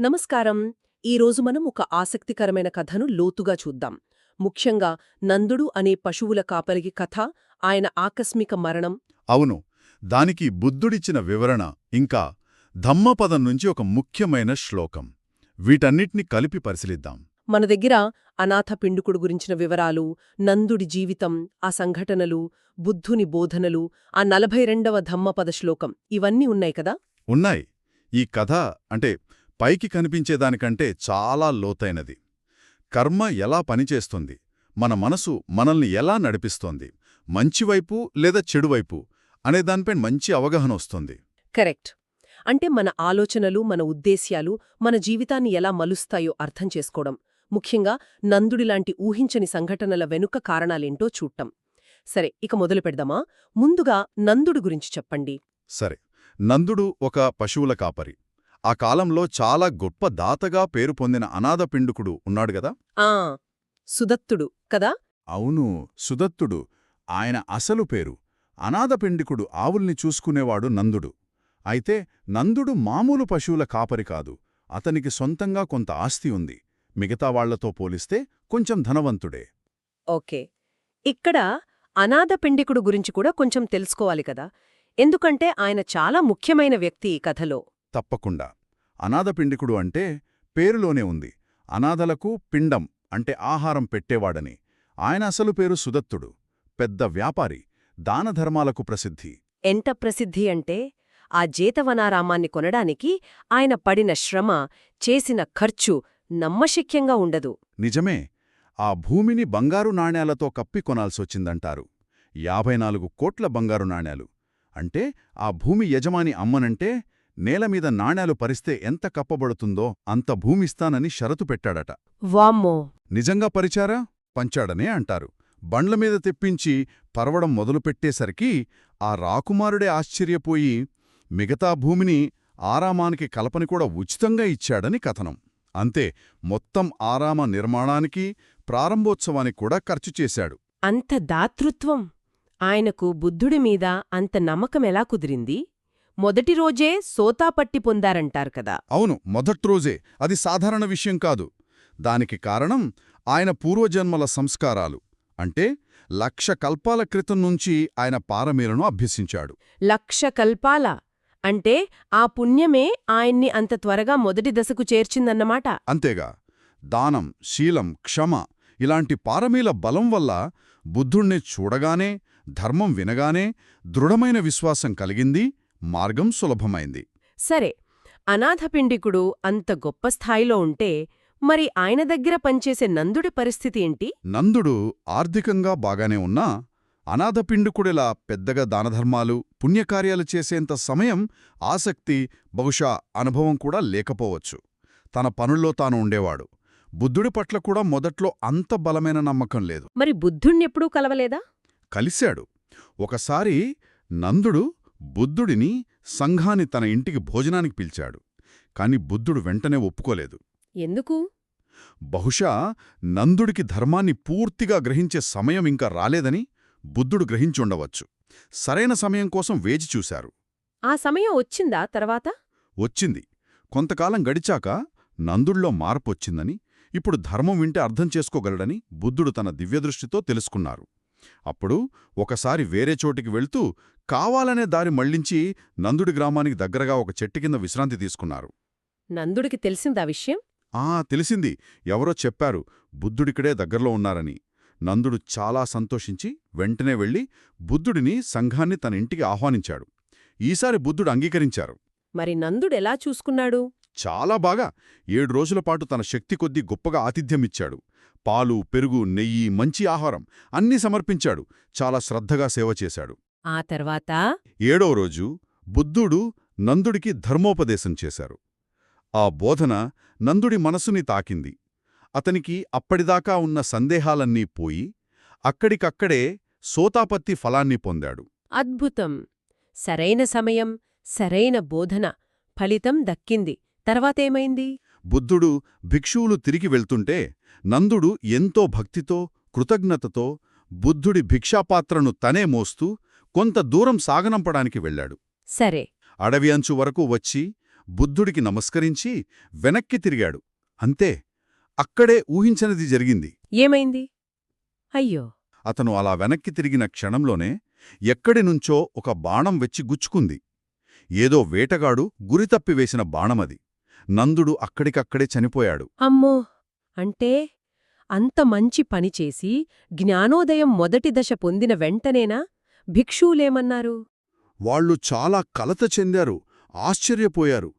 నమస్కారం. ఈరోజు మనం ఒక ఆసక్తికరమైన కథను లోతుగా చూద్దాం. ముఖ్యంగా నందుడు అనే పశువుల కాపరికి కథ ఆయన ఆకస్మిక మరణం. అవును. దానికి బుద్ధుడిచ్చిన వివరణ ఇంకా ధమ్మపదం నుంచి ఒక ముఖ్యమైన శ్లోకం. వీటన్నిటిని కలిపి పరిశీలిద్దాం. మన దగ్గర అనాథ పిండుకుడు గురించిన వివరాలు నందుడి జీవితం ఆ సంఘటనలు బుద్ధుని బోధనలు ఆ నలభై రెండవ ధమ్మపద శ్లోకం ఇవన్నీ ఉన్నాయి కదా? ఉన్నాయి. ఈ కథ అంటే పైకి కనిపించేదానికంటే చాలా లోతైనది. కర్మ ఎలా పనిచేస్తుంది? మన మనసు మనల్ని ఎలా నడిపిస్తోంది? మంచివైపు లేదా చెడువైపు అనే దానిపై మంచి అవగాహన వస్తుంది. కరెక్ట్. అంటే మన ఆలోచనలు మన ఉద్దేశ్యాలు మన జీవితాన్ని ఎలా మలుస్తాయో అర్థం చేసుకోవడం. ముఖ్యంగా నందుడిలాంటి ఊహించని సంఘటనల వెనుక కారణాలేంటో చూడటం. సరే ఇక మొదలు పెడదామా? ముందుగా నందుడు గురించి చెప్పండి. సరే. నందుడు ఒక పశువుల కాపరి. ఆ కాలంలో చాలా గొప్ప దాతగా పేరు పొందిన అనాథ పిండుకుడు ఉన్నాడు గదా ఆ సుదత్తుడు కదా? అవును సుదత్తుడు. ఆయన అసలు పేరు. అనాథ పిండికుడు ఆవుల్ని చూసుకునేవాడు నందుడు. అయితే నందుడు మామూలు పశువుల కాపరి కాదు. అతనికి సొంతంగా కొంత ఆస్తి ఉంది. మిగతా వాళ్ళతో పోలిస్తే కొంచెం ధనవంతుడే. ఓకే. ఇక్కడ అనాథ పిండికుడు గురించి కూడా కొంచెం తెలుసుకోవాలి కదా? ఎందుకంటే ఆయన చాలా ముఖ్యమైన వ్యక్తి ఈ కథలో. తప్పకుండా. అనాథ పిండికుడు అంటే పేరులోనే ఉంది. అనాథలకు పిండం అంటే ఆహారం పెట్టేవాడని. ఆయన అసలు పేరు సుదత్తుడు. పెద్ద వ్యాపారి దానధర్మాలకు ప్రసిద్ధి. ఎంత ప్రసిద్ధి అంటే ఆ జేతవనారామాన్ని కొనడానికి ఆయన పడిన శ్రమ చేసిన ఖర్చు నమ్మశక్యంగా ఉండదు. నిజమే ఆ భూమిని బంగారు నాణేలతో కప్పి కొనాల్సొచ్చిందంటారు. యాభై నాలుగు కోట్ల బంగారు నాణేలు. అంటే ఆ భూమి యజమాని అమ్మనంటే నేలమీద నాణేలు పరిస్తే ఎంత కప్పబడుతుందో అంత భూమిస్తానని షరతు పెట్టాడట. వామ్మో! నిజంగా పరిచారా? పంచాడనే అంటారు. బండ్ల మీద తెప్పించి పరవడం మొదలుపెట్టేసరికి ఆ రాకుమారుడే ఆశ్చర్యపోయి మిగతా భూమిని ఆరామానికి కలపని కూడా ఉచితంగా ఇచ్చాడని కథనం. అంతే మొత్తం ఆరామ నిర్మాణానికి ప్రారంభోత్సవానికి కూడా ఖర్చు చేశాడు. అంత దాతృత్వం! ఆయనకు బుద్ధుడి మీద అంత నమ్మకం ఎలా కుదిరింది? మొదటి రోజే సోతాపట్టి పొందారంటారు కదా. అవును మొదట్రోజే అది సాధారణ విషయం కాదు. దానికి కారణం ఆయన పూర్వజన్మల సంస్కారాలు. అంటే లక్ష కల్పాల క్రితం నుంచి ఆయన పారమీలను అభ్యసించాడు. లక్ష కల్పాల? అంటే ఆ పుణ్యమే ఆయన్ని అంత త్వరగా మొదటి దశకు చేర్చిందన్నమాట. అంతేగా. దానం శీలం క్షమ ఇలాంటి పారమీల బలం వల్ల బుద్ధుణ్ణి చూడగానే ధర్మం వినగానే దృఢమైన విశ్వాసం కలిగింది మార్గం సులభమైంది. సరే అనాథపిండికుడు అంత గొప్ప స్థాయిలో ఉంటే మరి ఆయన దగ్గర పనిచేసే నందుడి పరిస్థితి ఏంటి? నందుడు ఆర్థికంగా బాగానే ఉన్నా అనాథపిండుకుడిలా పెద్దగా దానధర్మాలు పుణ్యకార్యాలు చేసేంత సమయం ఆసక్తి బహుశా అనుభవం కూడా లేకపోవచ్చు. తన పనుల్లో తాను ఉండేవాడు. బుద్ధుడి పట్ల కూడా మొదట్లో అంత బలమైన నమ్మకం లేదు. మరి బుద్ధుణ్ణెప్పుడూ కలవలేదా? కలిశాడు. ఒకసారి నందుడు బుద్ధుడిని సంఘాన్ని తన ఇంటికి భోజనానికి పిలిచాడు. కాని బుద్ధుడు వెంటనే ఒప్పుకోలేదు. ఎందుకు? బహుశా నందుడికి ధర్మాన్ని పూర్తిగా గ్రహించే సమయం ఇంకా రాలేదని బుద్ధుడు గ్రహించుండవచ్చు. సరైన సమయం కోసం వేచి చూశారు. ఆ సమయం వచ్చిందా తర్వాత? వచ్చింది. కొంతకాలం గడిచాక నందుడిలో మార్పొచ్చిందని ఇప్పుడు ధర్మం వింటే అర్థం చేసుకోగలడని బుద్ధుడు తన దివ్యదృష్టితో తెలుసుకున్నారు. అప్పుడు ఒకసారి వేరే చోటికి వెళ్తూ కావాలనే దారి మళ్ళించి నందుడి గ్రామానికి దగ్గరగా ఒక చెట్టు కింద విశ్రాంతి తీసుకున్నారు. నందుడికి తెలిసిందా విషయం? ఆ తెలిసింది. ఎవరో చెప్పారు బుద్ధుడిక్కడే దగ్గరలో ఉన్నారని. నందుడు చాలా సంతోషించి వెంటనే వెళ్ళి బుద్ధుడిని సంఘాన్ని తన ఇంటికి ఆహ్వానించాడు. ఈసారి బుద్ధుడు అంగీకరించారు. మరి నందుడెలా చూసుకున్నాడు? చాలా బాగా. ఏడు రోజుల పాటు తన శక్తి కొద్దీ గొప్పగా ఆతిథ్యమిచ్చాడు పాలు పెరుగు నెయ్యి మంచి ఆహారం అన్నీ సమర్పించాడు. చాలా శ్రద్ధగా సేవ చేశాడు. ఆ తర్వాత ఏడో రోజు బుద్ధుడు నందుడికి ధర్మోపదేశం చేశారు. ఆ బోధన నందుడి మనసుని తాకింది. అతనికి అప్పటిదాకా ఉన్న సందేహాలన్నీ పోయి అక్కడికక్కడే సోతాపత్తి ఫలాన్ని పొందాడు. అద్భుతం! సరైన సమయం సరైన బోధన ఫలితం దక్కింది. తర్వాతేమైంది? బుద్ధుడు భిక్షువులు తిరిగి వెళ్తుంటే నందుడు ఎంతో భక్తితో కృతజ్ఞతతో బుద్ధుడి భిక్షాపాత్రను తనే మోస్తూ కొంత దూరం సాగనంపడానికి వెళ్ళాడు. సరే. అడవి అంచు వరకు వచ్చి బుద్ధుడికి నమస్కరించి వెనక్కి తిరిగాడు. అంతే అక్కడే ఊహించనిది జరిగింది. ఏమైంది? అయ్యో. అతను అలా వెనక్కి తిరిగిన క్షణంలోనే ఎక్కడినుంచో ఒక బాణం వెచ్చి గుచ్చుకుంది. ఏదో వేటగాడు గురితప్పి వేసిన బాణమది. నందుడు అక్కడికక్కడే చనిపోయాడు. అమ్మో! అంటే అంత మంచి పని చేసి జ్ఞానోదయం మొదటి దశ పొందిన వెంటనేనా? భిక్షువులేమన్నారు? వాళ్ళు చాలా కలత చెందారు ఆశ్చర్యపోయారు.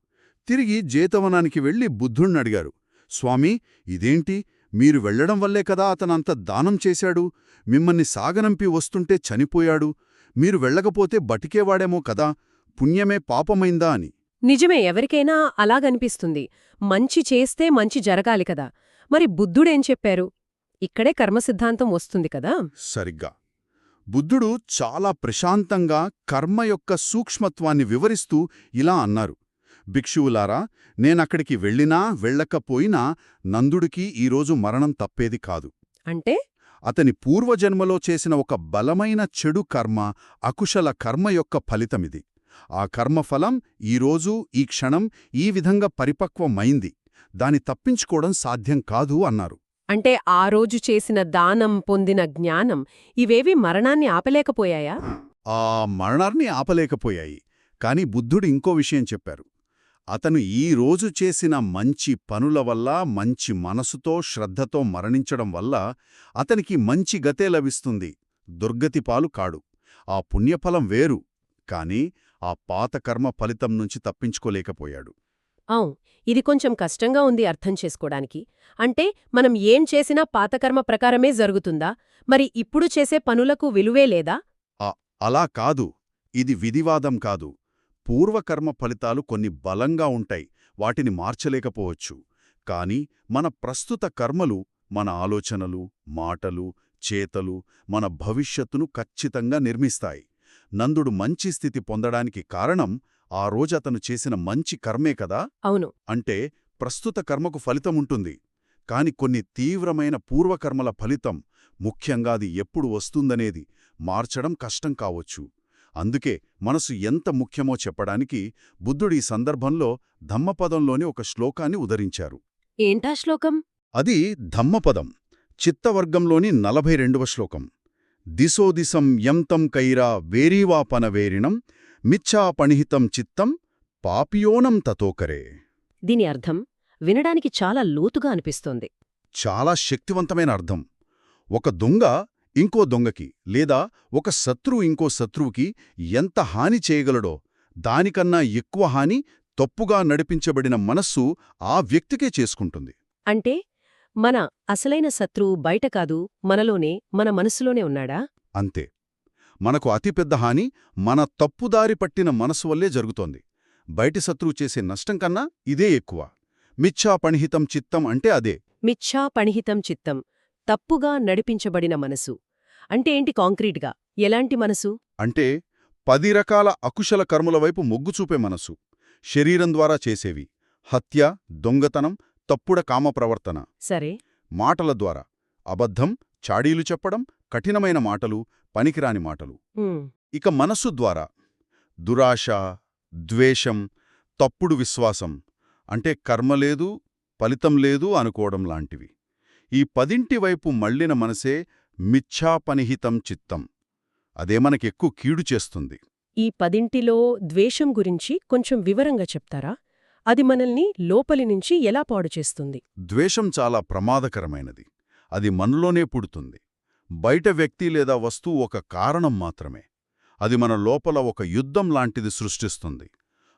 తిరిగి జేతవనానికి వెళ్ళి బుద్ధుణ్ణడిగారు. స్వామీ ఇదేంటి? మీరు వెళ్ళడం వల్లే కదా అతనంత దానం చేశాడు? మిమ్మల్ని సాగనంపి వస్తుంటే చనిపోయాడు? మీరు వెళ్ళకపోతే బతికేవాడేమో కదా? పుణ్యమే పాపమైందా? అని. నిజమే ఎవరికైనా అలాగనిపిస్తుంది. మంచి చేస్తే మంచి జరగాలి కదా. మరి బుద్ధుడేం చెప్పారు? ఇక్కడే కర్మసిద్ధాంతం వస్తుంది కదా? సరిగ్గా. బుద్ధుడు చాలా ప్రశాంతంగా కర్మ యొక్క సూక్ష్మత్వాన్ని వివరిస్తూ ఇలా అన్నారు. భిక్షువులారా నేనక్కడికి వెళ్ళినా వెళ్ళకపోయినా నందుడికి ఈరోజు మరణం తప్పేది కాదు. అంటే? అతని పూర్వజన్మలో చేసిన ఒక బలమైన చెడు కర్మ అకుశల కర్మ యొక్క ఫలితమిది. ఆ కర్మఫలం ఈరోజు ఈ క్షణం ఈ విధంగా పరిపక్వమైంది. దాని తప్పించుకోవడం సాధ్యం కాదు అన్నారు. అంటే ఆ రోజు చేసిన దానం పొందిన జ్ఞానం ఇవేవి మరణాన్ని ఆపలేకపోయాయా? ఆ మరణాన్ని ఆపలేకపోయాయి. కాని బుద్ధుడు ఇంకో విషయం చెప్పారు. అతను ఈ రోజు చేసిన మంచి పనుల వల్ల మంచి మనసుతో శ్రద్ధతో మరణించడం వల్ల అతనికి మంచి గతే లభిస్తుంది. దుర్గతి పాలు కాడు. ఆ పుణ్యఫలం వేరు. కాని ఆ పాత కర్మ ఫలితం నుంచి తప్పించుకోలేకపోయాడు. అవును ఇది కొంచెం కష్టంగా ఉంది అర్థం చేసుకోడానికి అంటే మనం ఏం చేసినా పాతకర్మ ప్రకారమే జరుగుతుందా? మరి ఇప్పుడు చేసే పనులకు విలువే లేదా? అలా కాదు. ఇది విధివాదం కాదు. పూర్వకర్మ ఫలితాలు కొన్ని బలంగా ఉంటాయి. వాటిని మార్చలేకపోవచ్చు. కాని మన ప్రస్తుత కర్మలు మన ఆలోచనలు మాటలు చేతలు మన భవిష్యత్తును ఖచ్చితంగా నిర్మిస్తాయి. నందుడు మంచి స్థితి పొందడానికి కారణం ఆ రోజతను చేసిన మంచి కర్మే కదా? అవును. అంటే ప్రస్తుత కర్మకు ఫలితముంటుంది కాని కొన్ని తీవ్రమైన పూర్వకర్మల ఫలితం ముఖ్యంగా అది ఎప్పుడు వస్తుందనేది మార్చడం కష్టం కావచ్చు. అందుకే మనసు ఎంత ముఖ్యమో చెప్పడానికి బుద్ధుడి ఈ సందర్భంలో ధమ్మపదంలోని ఒక శ్లోకాన్ని ఉదరించారు. ఏంటా శ్లోకం? అది ధమ్మపదం. చిత్తవర్గంలోని నలభై రెండవ శ్లోకం. దిశోదిశం యంతం కైరా వేరీవాపనవేరిణం మిచ్చాపణిహితం చిత్తం పాపియోనం తతోకరే దీని అర్థం వినడానికి చాలా లోతుగా అనిపిస్తోంది. చాలా శక్తివంతమైన అర్థం. ఒక దొంగ ఇంకో దొంగకి లేదా ఒక శత్రువు ఇంకో శత్రువుకి ఎంత హాని చేయగలడో దానికన్నా ఎక్కువ హాని తప్పుగా నడిపించబడిన మనస్సు ఆ వ్యక్తికే చేసుకుంటుంది. అంటే మన అసలైన శత్రువు బయట కాదు మనలోనే మన మనసులోనే ఉన్నాడా? అంతే. మనకు అతిపెద్ద హాని మన తప్పుదారి పట్టిన మనసు వల్లే జరుగుతోంది. బయటి శత్రువు చేసే నష్టం కన్నా ఇదే ఎక్కువ. మిచ్ఛా పణిహితం చిత్తం అంటే అదే. మిచ్ఛా పణిహితం చిత్తం. తప్పుగా నడిపించబడిన మనసు. అంటే ఏంటి కాంక్రీట్గా? ఎలాంటి మనసు? అంటే పది రకాల అకుశల కర్ముల వైపు మొగ్గు చూపే మనసు. శరీరం ద్వారా చేసేవి. హత్య దొంగతనం తప్పుడ కామ ప్రవర్తన. సరే. మాటల ద్వారా. అబద్ధం చాడీలు చెప్పడం కఠినమైన మాటలు పనికిరాని మాటలు. ఇక మనస్సు ద్వారా దురాశ ద్వేషం తప్పుడు విశ్వాసం అంటే కర్మ లేదు ఫలితం లేదు అనుకోవడం లాంటివి. ఈ పదింటి వైపు మళ్ళిన మనసే మిథ్యాపనిహితం చిత్తం. అదే మనకెక్కువ కీడు చేస్తుంది. ఈ పదింటిలో ద్వేషం గురించి కొంచెం వివరంగా చెప్తారా? అది మనల్ని లోపలి నుంచి ఎలా పాడు చేస్తుంది? ద్వేషం చాలా ప్రమాదకరమైనది. అది మనలోనే పుడుతుంది. బయట వ్యక్తి లేదా వస్తువు ఒక కారణం మాత్రమే. అది మన లోపల ఒక యుద్ధం లాంటిది సృష్టిస్తుంది.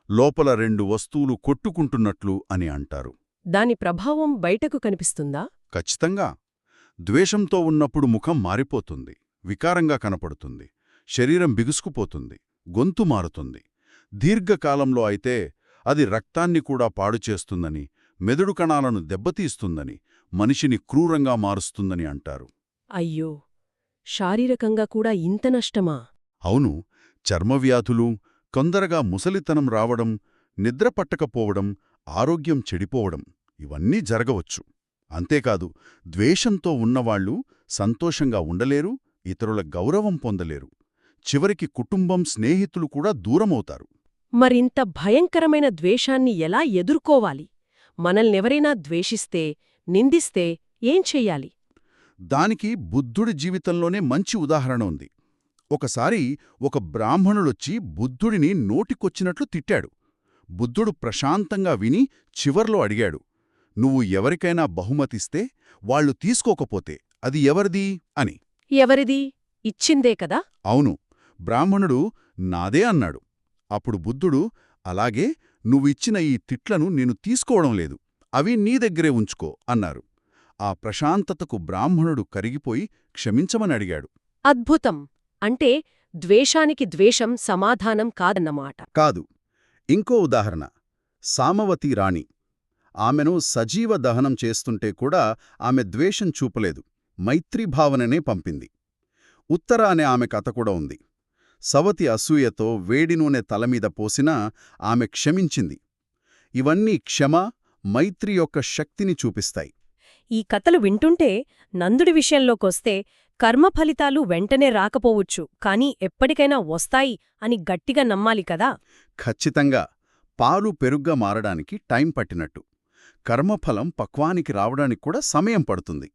లోపల రెండు వస్తువులు కొట్టుకుంటున్నట్లు అని అంటారు. దాని ప్రభావం బయటకు కనిపిస్తుందా? ఖచ్చితంగా. ద్వేషంతో ఉన్నప్పుడు ముఖం మారిపోతుంది. వికారంగా కనపడుతుంది. శరీరం బిగుసుకుపోతుంది. గొంతు మారుతుంది. దీర్ఘకాలంలో అయితే అది రక్తాన్ని కూడా పాడు చేస్తుందని మెదడు కణాలను దెబ్బతీస్తుందని మనిషిని క్రూరంగా మారుస్తుందని అంటారు. అయ్యో శారీరకంగా కూడా ఇంత నష్టమా? అవును చర్మవ్యాధులు కొందరగా ముసలితనం రావడం నిద్ర పట్టకపోవడం ఆరోగ్యం చెడిపోవడం ఇవన్నీ జరగవచ్చు. అంతేకాదు ద్వేషంతో ఉన్నవాళ్ళు సంతోషంగా ఉండలేరు ఇతరుల గౌరవం పొందలేరు. చివరికి కుటుంబం స్నేహితులు కూడా దూరమవుతారు. మరింత భయంకరమైన ద్వేషాన్ని ఎలా ఎదుర్కోవాలి? మనల్నెవరైనా ద్వేషిస్తే నిందిస్తే ఏం చెయ్యాలి? దానికి బుద్ధుడి జీవితంలోనే మంచి ఉదాహరణ ఉంది. ఒకసారి ఒక బ్రాహ్మణుడొచ్చి బుద్ధుడిని నోటికొచ్చినట్లు తిట్టాడు. బుద్ధుడు ప్రశాంతంగా విని చివర్లో అడిగాడు నువ్వు ఎవరికైనా బహుమతిస్తే వాళ్ళు తీసుకోకపోతే అది ఎవరిది? అని. ఎవరిది? ఇచ్చిందే కదా? అవును బ్రాహ్మణుడు నాదే అన్నాడు. అప్పుడు బుద్ధుడు అలాగే నువ్విచ్చిన ఈ తిట్లను నేను తీసుకోవడం లేదు. అవి నీ దగ్గరే ఉంచుకో అన్నారు. ఆ ప్రశాంతతకు బ్రాహ్మణుడు కరిగిపోయి క్షమించమని అడిగాడు. అద్భుతం! అంటే ద్వేషానికి ద్వేషం సమాధానం కాదన్నమాట. కాదు. ఇంకో ఉదాహరణ. సామవతి రాణి. ఆమెను సజీవ దహనం చేస్తుంటే కూడా ఆమె ద్వేషం చూపలేదు. మైత్రీభావననే పంపింది. ఉత్తర అనే ఆమె కథ కూడా ఉంది. సవతి అసూయతో వేడి నూనె తలమీద పోసినా ఆమె క్షమించింది. ఇవన్నీ క్షమ మైత్రి యొక్క శక్తిని చూపిస్తాయి. ఈ కథలు వింటుంటే నందుడి విషయంలోకొస్తే కర్మ ఫలితాలు వెంటనే రాకపోవచ్చు కాని ఎప్పటికైనా వస్తాయి అని గట్టిగా నమ్మాలి కదా? ఖచ్చితంగా. పాలు పెరుగ్గా మారడానికి టైం పట్టినట్టు. కర్మఫలం పక్వానికి రావడానికి కూడా సమయం పడుతుంది.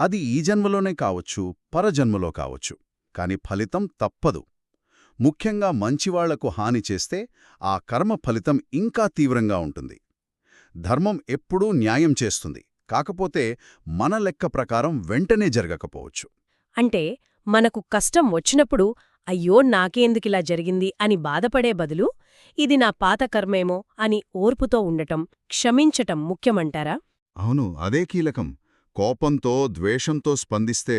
అది ఈ జన్మలోనే కావచ్చు పరజన్మలో కావచ్చు కాని ఫలితం తప్పదు. ముఖ్యంగా మంచివాళ్ళకు హాని చేస్తే ఆ కర్మ ఫలితం ఇంకా తీవ్రంగా ఉంటుంది. ధర్మం ఎప్పుడూ న్యాయం చేస్తుంది. కాకపోతే మన లెక్క ప్రకారం వెంటనే జరగకపోవచ్చు. అంటే మనకు కష్టం వచ్చినప్పుడు అయ్యో నాకేందుకిలా జరిగింది అని బాధపడే బదులు ఇది నా పాత కర్మేమో అని ఓర్పుతో ఉండటం క్షమించటం ముఖ్యమంటారా? అవును అదే కీలకం. కోపంతో ద్వేషంతో స్పందిస్తే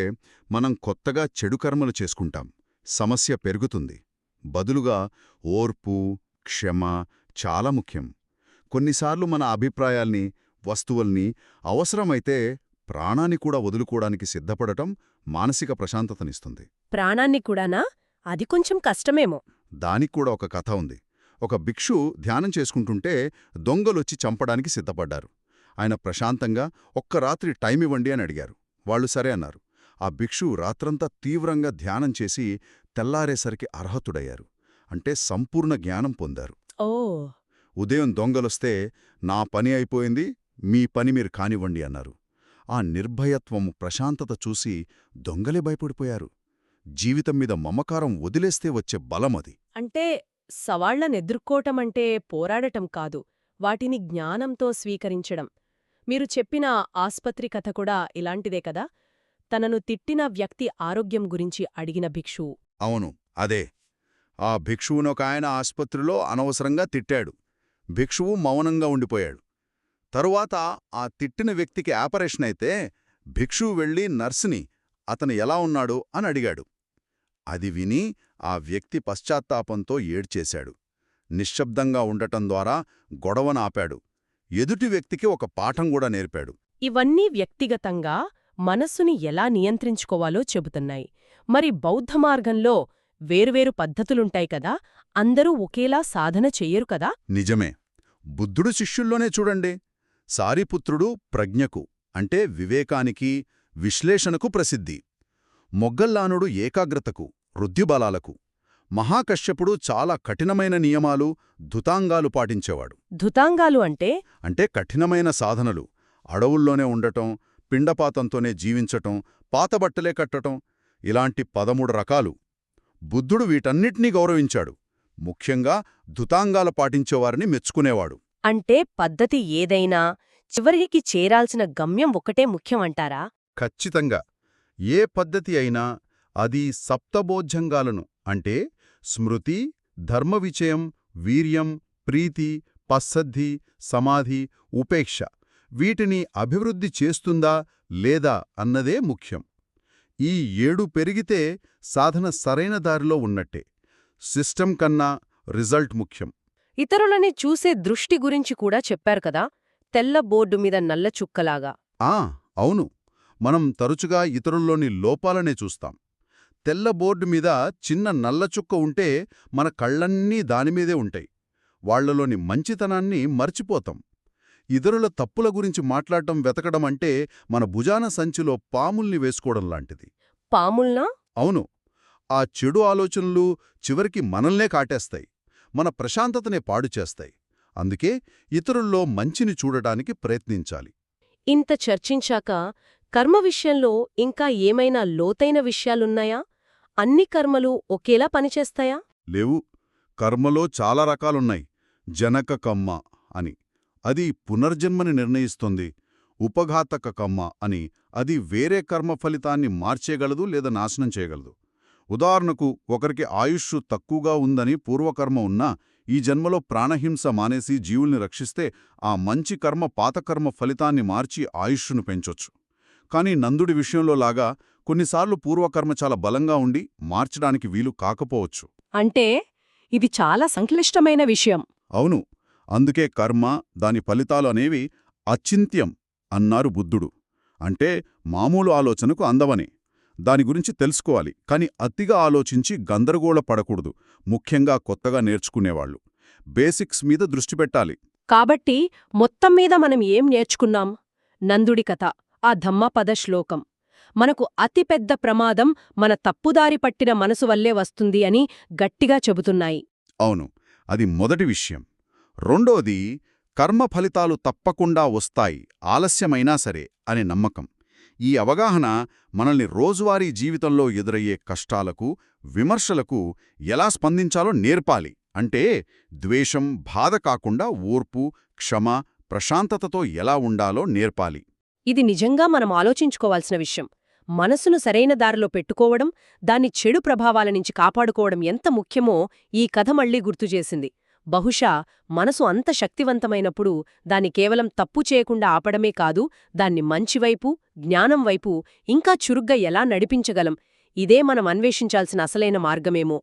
మనం కొత్తగా చెడు కర్మలు చేసుకుంటాం. సమస్య పెరుగుతుంది. బదులుగా ఓర్పు క్షమ చాలా ముఖ్యం. కొన్నిసార్లు మన అభిప్రాయాల్ని వస్తువుల్ని అవసరమైతే ప్రాణాన్ని కూడా వదులుకోవడానికి సిద్ధపడటం మానసిక ప్రశాంతతనిస్తుంది. ప్రాణాన్ని కూడానా? అది కొంచెం కష్టమేమో. దానికి కూడా ఒక కథ ఉంది. ఒక భిక్షు ధ్యానం చేసుకుంటుంటే దొంగలొచ్చి చంపడానికి సిద్ధపడ్డారు. ఆయన ప్రశాంతంగా ఒక్క రాత్రి టైం ఇవ్వండి అని అడిగారు. వాళ్ళు సరే అన్నారు. ఆ భిక్షు రాత్రంతా తీవ్రంగా ధ్యానం చేసి తెల్లారేసరికి అర్హతుడయ్యారు. అంటే సంపూర్ణ జ్ఞానం పొందారు. ఓ. ఉదయం దొంగలొస్తే నా పని అయిపోయింది మీ పని మీరు కానివ్వండి అన్నారు. ఆ నిర్భయత్వము ప్రశాంతత చూసి దొంగలే భయపడిపోయారు. జీవితం మీద మమకారం వదిలేస్తే వచ్చే బలమది అంటే సవాళ్ళనెదుర్కోటమంటే పోరాడటం కాదు వాటిని జ్ఞానంతో స్వీకరించడం. మీరు చెప్పిన ఆస్పత్రి కథ కూడా ఇలాంటిదే కదా? తనను తిట్టిన వ్యక్తి ఆరోగ్యం గురించి అడిగిన భిక్షువు అవును అదే. ఆ భిక్షువునొకాయన ఆస్పత్రిలో అనవసరంగా తిట్టాడు. భిక్షువు మౌనంగా ఉండిపోయాడు. తరువాత ఆ తిట్టిన వ్యక్తికి ఆపరేషన్ అయితే భిక్షువు వెళ్ళి నర్సుని అతను ఎలా ఉన్నాడు అని అడిగాడు. అది విని ఆ వ్యక్తి పశ్చాత్తాపంతో ఏడ్చేశాడు. నిశ్శబ్దంగా ఉండటం ద్వారా గొడవను ఆపాడు. ఎదుటి వ్యక్తికి ఒక పాఠం కూడా నేర్పాడు. ఇవన్నీ వ్యక్తిగతంగా మనస్సుని ఎలా నియంత్రించుకోవాలో చెబుతున్నాయి. మరి బౌద్ధ మార్గంలో వేర్వేరు పద్ధతులుంటాయి కదా అందరూ ఒకేలా సాధన చెయ్యరు కదా? నిజమే. బుద్ధుడు శిష్యుల్లోనే చూడండి. సారిపుత్రుడు ప్రజ్ఞకు అంటే వివేకానికి విశ్లేషణకు ప్రసిద్ధి. మొగ్గల్లానుడు ఏకాగ్రతకు రుద్యుబలాలకు మహాకశ్యపుడు చాలా కఠినమైన నియమాలు ధుతాంగాలు పాటించేవాడు. ధుతాంగాలు అంటే? అంటే కఠినమైన సాధనలు. అడవుల్లోనే ఉండటం పిండపాతంతోనే జీవించటం పాతబట్టలే కట్టటం ఇలాంటి పదమూడు రకాలు. బుద్ధుడు వీటన్నిటినీ గౌరవించాడు. ముఖ్యంగా ధుతాంగాలు పాటించేవారిని మెచ్చుకునేవాడు. అంటే పద్ధతి ఏదైనా చివరికి చేరాల్సిన గమ్యం ఒకటే ముఖ్యమంటారా ఖచ్చితంగా. ఏ పద్ధతి అయినా అది సప్తబోధ్యంగాలను అంటే స్మృతి ధర్మ విచయం వీర్యం ప్రీతి పస్సద్ధి సమాధి ఉపేక్ష వీటిని అభివృద్ధి చేస్తుందా లేదా అన్నదే ముఖ్యం. ఈ ఏడు పెరిగితే సాధన సరైన దారిలో ఉన్నట్టే. సిస్టం కన్నా రిజల్ట్ ముఖ్యం. ఇతరులని చూసే దృష్టి గురించి కూడా చెప్పారు కదా తెల్ల బోర్డు మీద నల్ల చుక్కలాగా. ఆ అవును. మనం తరచుగా ఇతరుల్లోని లోపాలనే చూస్తాం. తెల్ల బోర్డు మీద చిన్న నల్ల చుక్క ఉంటే మన కళ్ళన్నీ దానిమీదే ఉంటాయి. వాళ్ళలోని మంచితనాన్ని మర్చిపోతాం. ఇతరుల తప్పుల గురించి మాట్లాడటం వెతకడం అంటే మన భుజాన సంచిలో పాముల్ని వేసుకోవడం లాంటిది. పాముల్నా? అవును. ఆ చెడు ఆలోచనలు చివరికి మనల్నే కాటేస్తాయి. మన ప్రశాంతతనే పాడు చేస్తాయి. అందుకే ఇతరుల్లో మంచిని చూడటానికి ప్రయత్నించాలి. ఇంత చర్చించాక కర్మ విషయంలో ఇంకా ఏమైనా లోతైన విషయాలున్నాయా? అన్ని కర్మలు ఒకేలా పనిచేస్తాయా? లేవు. కర్మలో చాలా రకాలున్నాయి. జనక కమ్మ అని. అది పునర్జన్మని నిర్ణయిస్తుంది. ఉపఘాతక కమ్మ అని. అది వేరే కర్మ ఫలితాన్ని మార్చేయగలదు లేదా నాశనం చేయగలదు. ఉదాహరణకు ఒకరికి ఆయుష్ తక్కువగా ఉందని పూర్వకర్మ ఉన్నా ఈ జన్మలో ప్రాణహింస మానేసి జీవుల్ని రక్షిస్తే ఆ మంచి కర్మ పాతకర్మ ఫలితాన్ని మార్చి ఆయుష్ను పెంచొచ్చు. కానీ నందుడి విషయంలో లాగా కొన్నిసార్లు పూర్వకర్మ చాలా బలంగా ఉండి మార్చడానికి వీలు కాకపోవచ్చు. అంటే ఇది చాలా సంక్లిష్టమైన విషయం. అవును. అందుకే కర్మ దాని ఫలితాలు అనేవి అచింత్యం అన్నారు బుద్ధుడు. అంటే మామూలు ఆలోచనకు అందవని. దాని గురించి తెలుసుకోవాలి. కాని అతిగా ఆలోచించి గందరగోళ పడకూడదు. ముఖ్యంగా కొత్తగా నేర్చుకునేవాళ్ళు బేసిక్స్ మీద దృష్టి పెట్టాలి. కాబట్టి మొత్తం మీద మనం ఏం నేర్చుకున్నాం? నందుడి కథ ఆ ధమ్మపద శ్లోకం. మనకు అతిపెద్ద ప్రమాదం మన తప్పుదారి పట్టిన మనసు వల్లే వస్తుంది అని గట్టిగా చెబుతున్నాయి. అవును. అది మొదటి విషయం. రెండోది కర్మ ఫలితాలు తప్పకుండా వస్తాయి ఆలస్యమైనా సరే అనే నమ్మకం. ఈ అవగాహన మనల్ని రోజువారీ జీవితంలో ఎదురయ్యే కష్టాలకు విమర్శలకు ఎలా స్పందించాలో నేర్పాలి. అంటే ద్వేషం బాధ కాకుండా ఓర్పు క్షమ ప్రశాంతతతో ఎలా ఉండాలో నేర్పాలి. ఇది నిజంగా మనం ఆలోచించుకోవాల్సిన విషయం. మనసును సరైన దారిలో పెట్టుకోవడం దాన్ని చెడు ప్రభావాల నుంచి కాపాడుకోవడం ఎంత ముఖ్యమో ఈ కథ మళ్ళీ గుర్తుచేసింది బహుశా మనసు అంత శక్తివంతమైనప్పుడు దాన్ని కేవలం తప్పు చేయకుండా ఆపడమే కాదు దాన్ని మంచివైపు జ్ఞానం వైపు ఇంకా చురుగ్గా ఎలా నడిపించగలం? ఇదే మనం అన్వేషించాల్సిన అసలైన మార్గమేమో.